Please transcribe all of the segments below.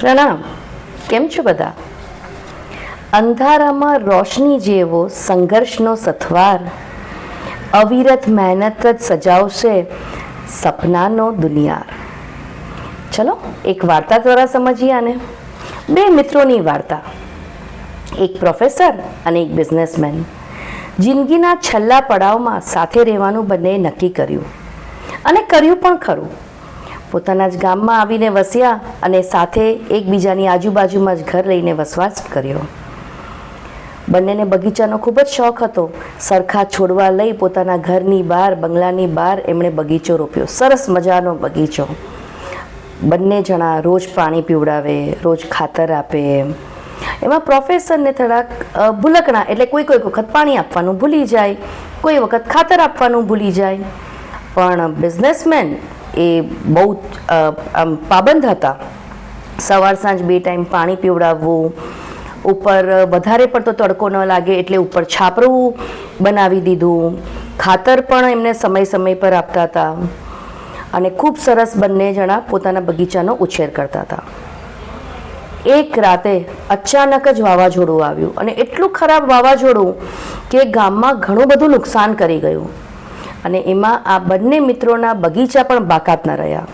પ્રણામ. કેમ છો બધા? અંધારામાં રોશની જેવો સંઘર્ષનો સથવાર, અવિરત મહેનત જ સજાવશે સપનાનો દુનિયાર. ચલો, એક વાર્તા દ્વારા સમજીએ આને. બે મિત્રોની વાર્તા. એક પ્રોફેસર અને એક બિઝનેસમેન. જિંદગીના છેલ્લા પડાવમાં સાથે રહેવાનું બંને નક્કી કર્યું. અને કર્યું પણ ખરું. પોતાના જ ગામમાં આવીને વસ્યા અને સાથે એકબીજાની આજુબાજુમાં જ ઘર લઈને વસવાટ કર્યો. બંનેને બગીચાનો ખૂબ જ શોખ હતો. સરખા છોડવા લઈ પોતાના ઘરની બહાર, બંગલાની બહાર એમણે બગીચો રોપ્યો. સરસ મજાનો બગીચો. બંને જણા રોજ પાણી પીવડાવે, રોજ ખાતર આપે. એમાં પ્રોફેસરને થોડાક ભૂલકણા એટલે કોઈ કોઈ વખત પાણી આપવાનું ભૂલી જાય, કોઈ વખત ખાતર આપવાનું ભૂલી જાય. પણ બિઝનેસમેન એ બહુ આમ પાબંદ હતા. સવાર સાંજ બે ટાઈમ પાણી પીવડાવવું, ઉપર વધારે પડતો તડકો ન લાગે એટલે ઉપર છાપરું બનાવી દીધું. ખાતર પણ એમને સમય સમય પર આપતા હતા. અને ખૂબ સરસ બંને જણા પોતાના બગીચાનો ઉછેર કરતા હતા. એક રાતે અચાનક જ વાવાઝોડું આવ્યું અને એટલું ખરાબ વાવાઝોડું કે ગામમાં ઘણું બધું નુકસાન કરી ગયું. અને એમાં આ બંને મિત્રોના બગીચા પણ બાકાત ન રહ્યા.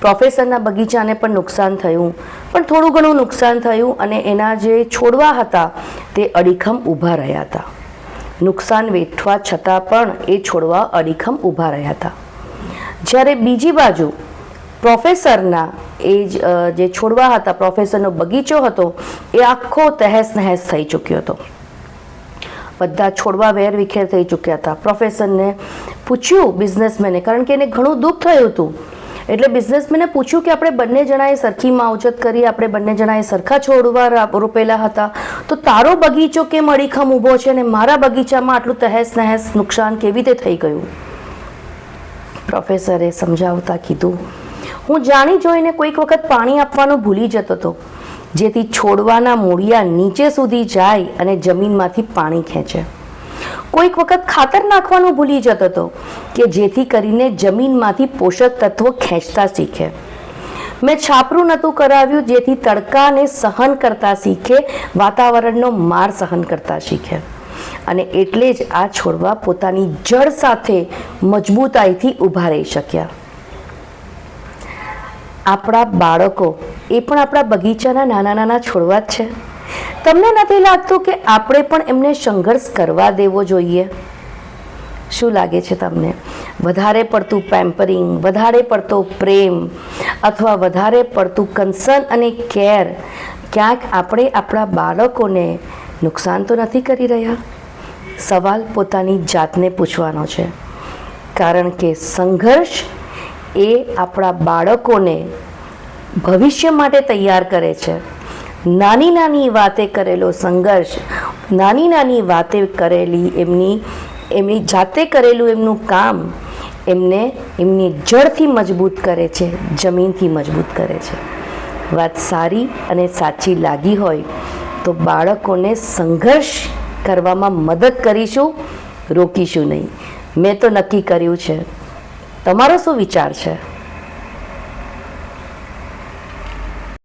પ્રોફેસરના બગીચાને પણ નુકસાન થયું. પણ થોડું ઘણું નુકસાન થયું અને એના જે છોડવા હતા તે અડીખમ ઊભા રહ્યા હતા. નુકસાન વેઠવા છતાં પણ એ છોડવા અડીખમ ઊભા રહ્યા હતા. જ્યારે બીજી બાજુ પ્રોફેસરના એ જ છોડવા હતા, પ્રોફેસરનો બગીચો હતો, એ આખો તહેસ નહેસ થઈ ચૂક્યો હતો. બધા છોડવા વેર વિખેર થઈ ચૂક્યા હતા. પ્રોફેસરને પૂછ્યું બિઝનેસમેને, કારણ કે એને ઘણું દુઃખ થયું હતું. એટલે બિઝનેસમેને પૂછ્યું કે આપણે બંને જણાએ સરખી માવજત કરી, આપણે બંને જણાએ સરખા છોડવા રોપેલા હતા. તો તારો બગીચો કેમ અડીખમ ઊભો છે અને મારા બગીચામાં આટલું તહેસ નહેસ નુકસાન કેવી રીતે થઈ ગયું? પ્રોફેસરે સમજાવતા કીધું, હું જાણી જોઈને કોઈક વખત પાણી આપવાનું ભૂલી જતો હતો. જેથી છોડવાના મૂળિયા નીચે સુધી જાય અને જમીનમાંથી પાણી ખેંચે. કોઈક વખત ખાતર નાખવાનું ભૂલી જતો હતો કે જેથી કરીને જમીનમાંથી પોષક તત્વો ખેંચતા શીખે. મેં છાપરું નહોતું કરાવ્યું જેથી તડકાને સહન કરતા શીખે, વાતાવરણનો માર સહન કરતા શીખે. અને એટલે જ આ છોડવા પોતાની જળ સાથે મજબૂતાઈથી ઊભા રહી શક્યા. આપણા બાળકો એ પણ આપણા બગીચાના નાના નાના છોડવા જ છે. તમને નથી લાગતું કે આપણે પણ એમને સંઘર્ષ કરવા દેવો જોઈએ? શું લાગે છે તમને? વધારે પડતું પેમ્પરિંગ વધારે પડતો પ્રેમ અથવા વધારે પડતું કન્સર્ન અને કેર ક્યાંક આપણે આપણા બાળકોને નુકસાન તો નથી કરી રહ્યા? સવાલ પોતાની જાતને પૂછવાનો છે. કારણ કે સંઘર્ષ એ આપણા બાળકોને ભવિષ્ય માટે તૈયાર કરે છે. નાની નાની વાતે કરેલો સંઘર્ષ, નાની નાની વાતે કરેલી એમની એમની જાતે કરેલું એમનું કામ એમને એમની જડથી મજબૂત કરે છે, જમીનથી મજબૂત કરે છે. વાત સારી અને સાચી લાગી હોય તો બાળકોને સંઘર્ષ કરવામાં મદદ કરીશું, રોકીશું નહીં. મેં તો નક્કી કર્યું છે તમારો શું વિચાર છે?